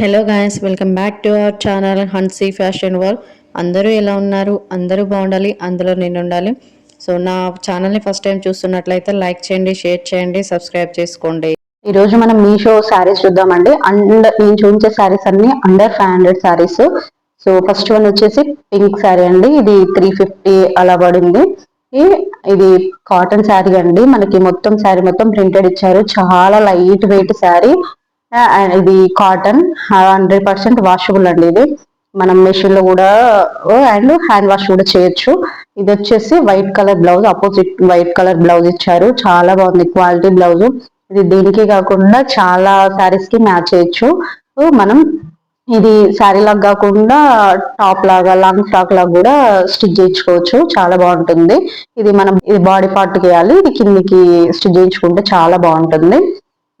Hello guys welcome back to our channel Hansi fashion world. అందరూ ఎలా ఉన్నారు? అందరూ బాగుండాలి అందులో నేను ఉండాలి సో నా ఛానల్ని ఫస్ట్ టైం చూస్తున్నట్లయితే లైక్ చేయండి షేర్ చేయండి సబ్స్క్రైబ్ చేసుకోండి. ఈ రోజు మనం మీషో శారీస్ చూద్దామండి. అండర్ నేను చూపించే శారీస్ అన్ని under five hundred saris. So first one వచ్చేసి పింక్ శారీ అండి. ఇది త్రీ ఫిఫ్టీ అలా పడింది. ఇది కాటన్ శారీ అండి. మనకి మొత్తం శారీ మొత్తం ప్రింటెడ్ ఇచ్చారు. చాలా లైట్ వెయిట్ శారీ. ఇది కాటన్ హండ్రెడ్ పర్సెంట్ వాషబుల్ అండి ఇది. మనం మెషిన్లో కూడా అండ్ హ్యాండ్ వాష్ కూడా చేయొచ్చు. ఇది వచ్చేసి white colour blouse opposite white colour blouse ఇచ్చారు. చాలా బాగుంది క్వాలిటీ బ్లౌజ్ ఇది దీనికి కాకుండా చాలా శారీస్కి మ్యాచ్ చేయొచ్చు. మనం ఇది శారీ లాగా కాకుండా టాప్ లాగా లాంగ్ ఫ్రాక్ లాగా కూడా స్టిచ్ చేయించుకోవచ్చు. చాలా బాగుంటుంది. ఇది మనం ఇది బాడీ పార్ట్ వేయాలి. ఇది కిందికి స్టిచ్ చేయించుకుంటే చాలా బాగుంటుంది.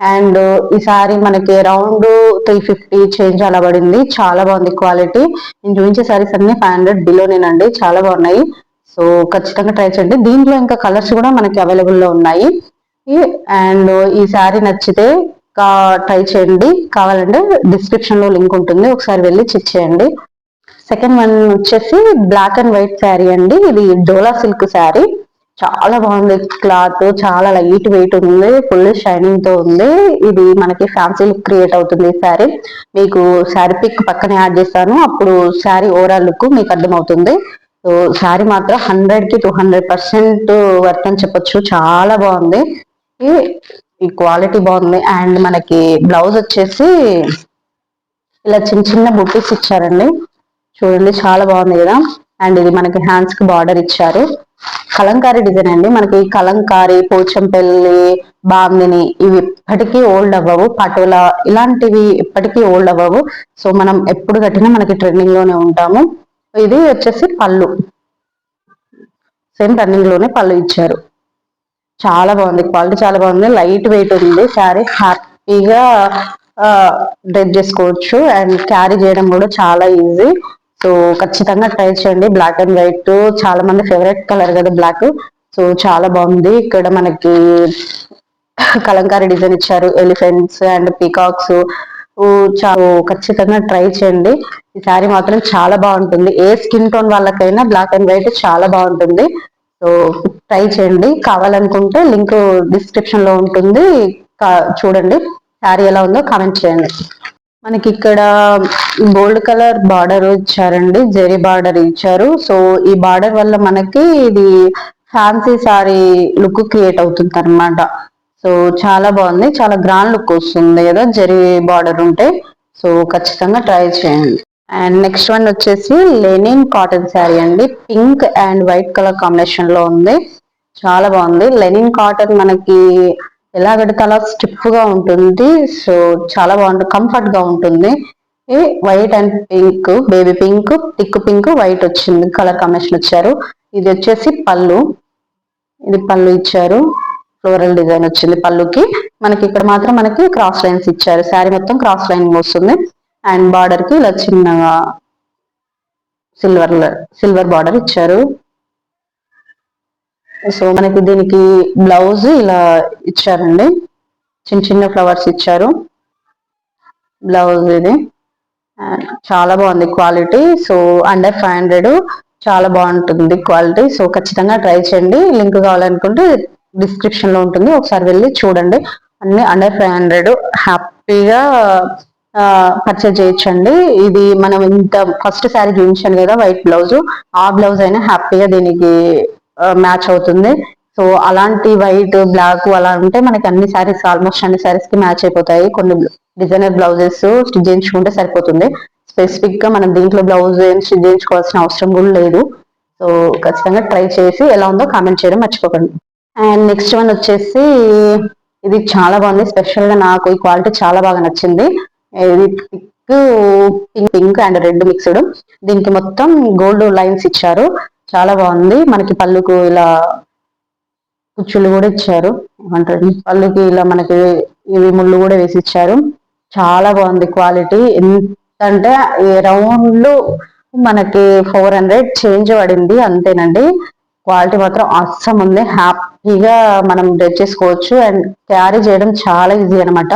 అండ్ ఈ సారీ మనకి అరౌండ్ త్రీ ఫిఫ్టీ చేంజ్ అలా పడింది. చాలా బాగుంది క్వాలిటీ. నేను చూపించే సారీస్ అన్ని ఫైవ్ హండ్రెడ్ బిలోనేనండి చాలా బాగున్నాయి. సో ఖచ్చితంగా ట్రై చేయండి. దీంట్లో ఇంకా కలర్స్ కూడా మనకి అవైలబుల్లో ఉన్నాయి. అండ్ ఈ శారీ నచ్చితే ట్రై చేయండి. కావాలంటే డిస్క్రిప్షన్లో లింక్ ఉంటుంది. ఒకసారి వెళ్ళి చెక్ చేయండి. సెకండ్ వన్ వచ్చేసి బ్లాక్ అండ్ వైట్ శారీ అండి. ఇది డోలా సిల్క్ శారీ చాలా బాగుంది క్లాత్ చాలా లైట్ వెయిట్ ఉంది ఫుల్ షైనింగ్తో ఉంది. ఇది మనకి ఫ్యాన్సీ లుక్ క్రియేట్ అవుతుంది శారీ. మీకు శారీ పిక్ పక్కనే యాడ్ చేస్తాను. అప్పుడు శారీ ఓవరాల్ లుక్ మీకు అర్థమవుతుంది. సో శారీ మాత్రం హండ్రెడ్కి టూ హండ్రెడ్ పర్సెంట్ వర్త్ అని చెప్పొచ్చు. చాలా బాగుంది. ఈ క్వాలిటీ బాగుంది. అండ్ మనకి బ్లౌజ్ వచ్చేసి ఇలా చిన్న చిన్న బుట్టీస్ ఇచ్చారండి. చూడండి చాలా బాగుంది కదా. అండ్ ఇది మనకి హ్యాండ్స్కి బార్డర్ ఇచ్చారు. కలంకారీ డిజైన్ అండి. మనకి కలంకారీ పోచంపల్లి బాందిని ఇవి ఇప్పటికీ ఓల్డ్ అవ్వవు. పటోలా ఇలాంటివి ఇప్పటికీ ఓల్డ్ అవ్వవు. సో మనం ఎప్పుడు కట్టినా మనకి ట్రెండింగ్లోనే ఉంటాము. ఇది వచ్చేసి పళ్ళు. సేమ్ రన్నింగ్లోనే పళ్ళు ఇచ్చారు. చాలా బాగుంది. క్వాలిటీ చాలా బాగుంది. లైట్ వెయిట్ ఉంది. శారీ హ్యాపీగా డ్రెస్ చేసుకోవచ్చు. అండ్ క్యారీ చేయడం కూడా చాలా ఈజీ సో ఖచ్చితంగా ట్రై చేయండి. బ్లాక్ అండ్ వైట్ చాలా మంది ఫేవరెట్ కలర్ కదా బ్లాక్ సో చాలా బాగుంది. ఇక్కడ మనకి కలంకారీ డిజైన్ ఇచ్చారు. ఎలిఫెంట్స్ అండ్ పీకాక్స్ చాలా ఖచ్చితంగా ట్రై చేయండి. ఈ శారీ మాత్రం చాలా బాగుంటుంది. ఏ స్కిన్ టోన్ వాళ్ళకైనా బ్లాక్ అండ్ వైట్ చాలా బాగుంటుంది. సో ట్రై చేయండి. కావాలనుకుంటే లింక్ డిస్క్రిప్షన్లో ఉంటుంది. చూడండి. శారీ ఎలా ఉందో కామెంట్ చేయండి. మనకి ఇక్కడ గోల్డ్ కలర్ బార్డర్ ఇచ్చారండి జెరీ బార్డర్ ఇచ్చారు. సో ఈ బార్డర్ వల్ల మనకి ఇది ఫ్యాన్సీ సారీ లుక్ క్రియేట్ అవుతుంది అనమాట సో చాలా బాగుంది. చాలా గ్రాండ్ లుక్ వస్తుంది కదా జెరీ బార్డర్ ఉంటే. సో ఖచ్చితంగా ట్రై చేయండి. అండ్ నెక్స్ట్ వన్ వచ్చేసి లెనిన్ కాటన్ శారీ అండి. పింక్ అండ్ వైట్ కలర్ కాంబినేషన్లో ఉంది. చాలా బాగుంది. లెనిన్ కాటన్ మనకి ఎలా కడితే అలా స్టిఫ్గా ఉంటుంది. సో చాలా బాగుంటుంది. కంఫర్ట్గా ఉంటుంది. ఇది white and pink baby pink thick pink white వచ్చింది. కలర్ కాంబినేషన్ వచ్చారు ఇది వచ్చేసి పళ్ళు. ఇది పళ్ళు ఇచ్చారు. ఫ్లోరల్ డిజైన్ వచ్చింది పళ్ళుకి. మనకి ఇక్కడ మాత్రం మనకి క్రాస్ లైన్స్ ఇచ్చారు. శారీ మొత్తం క్రాస్ లైన్ వస్తుంది అండ్ బార్డర్కి ఇలా చిన్నగా సిల్వర్ సిల్వర్ బార్డర్ ఇచ్చారు. సో మనకి దీనికి బ్లౌజ్ ఇలా ఇచ్చారండి. చిన్న చిన్న ఫ్లవర్స్ ఇచ్చారు. బ్లౌజ్ ఇది. చాలా బాగుంది quality. So under five hundred చాలా బాగుంటుంది క్వాలిటీ. సో ఖచ్చితంగా ట్రై చేయండి. లింక్ కావాలనుకుంటే డిస్క్రిప్షన్లో ఉంటుంది. ఒకసారి వెళ్ళి చూడండి. అన్ని అండర్ ఫైవ్ హండ్రెడ్ హ్యాపీగా పర్చేజ్ చేయొచ్చండి. ఇది మనం ఇంత ఫస్ట్ శారీ చూపించాను కదా వైట్ బ్లౌజ్ ఆ బ్లౌజ్ అయినా హ్యాపీగా దీనికి మ్యాచ్ అవుతుంది. సో అలాంటి వైట్ బ్లాక్ అలా ఉంటే మనకి అన్ని శారీస్ ఆల్మోస్ట్ అన్ని శారీస్కి మ్యాచ్ అయిపోతాయి. కొన్ని డిజైనర్ బ్లౌజెస్ స్టిచ్ చేయించుకుంటే సరిపోతుంది. స్పెసిఫిక్గా మనం దీంట్లో బ్లౌజ్ ఏం స్టిచ్ చేయించుకోవాల్సిన అవసరం కూడా లేదు. సో ఖచ్చితంగా ట్రై చేసి ఎలా ఉందో కామెంట్ చేయడం మర్చిపోకండి. అండ్ నెక్స్ట్ వన్ వచ్చేసి ఇది చాలా బాగుంది. స్పెషల్గా నాకు ఈ క్వాలిటీ చాలా బాగా నచ్చింది. ఇది pink pink and red mixed. దీనికి మొత్తం గోల్డ్ లైన్స్ ఇచ్చారు. చాలా బాగుంది. మనకి పళ్ళుకు ఇలా కుచ్చులు కూడా ఇచ్చారు. ఏమంటారు పళ్ళుకి ఇలా మనకి ఇవి ముళ్ళు కూడా వేసి ఇచ్చారు. చాలా బాగుంది క్వాలిటీ. ఎంతంటే రౌండ్ మనకి ఫోర్ హండ్రెడ్ చేంజ్ పడింది అంతేనండి. క్వాలిటీ మాత్రం అస్సం ఉంది. హ్యాపీగా మనం డ్రెస్ చేసుకోవచ్చు. అండ్ క్యారీ చేయడం చాలా ఈజీ అనమాట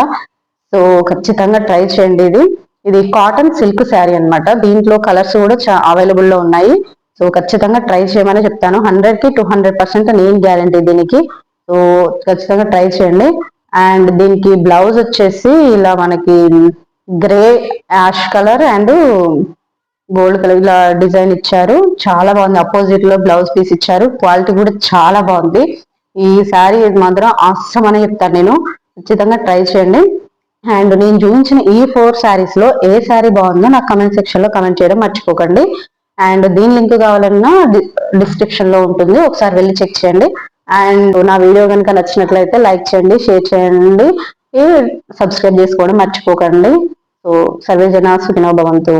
సో ఖచ్చితంగా ట్రై చేయండి ఇది. ఇది కాటన్ సిల్క్ శారీ అన్నమాట. దీంట్లో కలర్స్ కూడా అవైలబుల్లో ఉన్నాయి. సో ఖచ్చితంగా ట్రై చేయమని చెప్తాను. హండ్రెడ్కి టూ హండ్రెడ్ పర్సెంట్ నేను గ్యారంటీ దీనికి. సో ఖచ్చితంగా ట్రై చేయండి. అండ్ దీనికి బ్లౌజ్ వచ్చేసి ఇలా మనకి grey ash colour and gold colour ఇలా డిజైన్ ఇచ్చారు. చాలా బాగుంది. అపోజిట్లో బ్లౌజ్ పీస్ ఇచ్చారు. క్వాలిటీ కూడా చాలా బాగుంది. ఈ శారీ మాత్రం అవసరం అని చెప్తాను నేను. ఖచ్చితంగా ట్రై చేయండి. అండ్ నేను చూపించిన ఈ ఫోర్ శారీస్లో ఏ శారీ బాగుందో నాకు కమెంట్ సెక్షన్లో కమెంట్ చేయడం మర్చిపోకండి. అండ్ దీని లింక్ కావాలన్నా డిస్క్రిప్షన్లో ఉంటుంది. ఒకసారి వెళ్ళి చెక్ చేయండి. అండ్ నా వీడియో కనుక నచ్చినట్లయితే లైక్ చేయండి షేర్ చేయండి. సబ్స్క్రైబ్ చేసుకోవడం మర్చిపోకండి. సో సర్వే జనా సుఖినో భవంతు.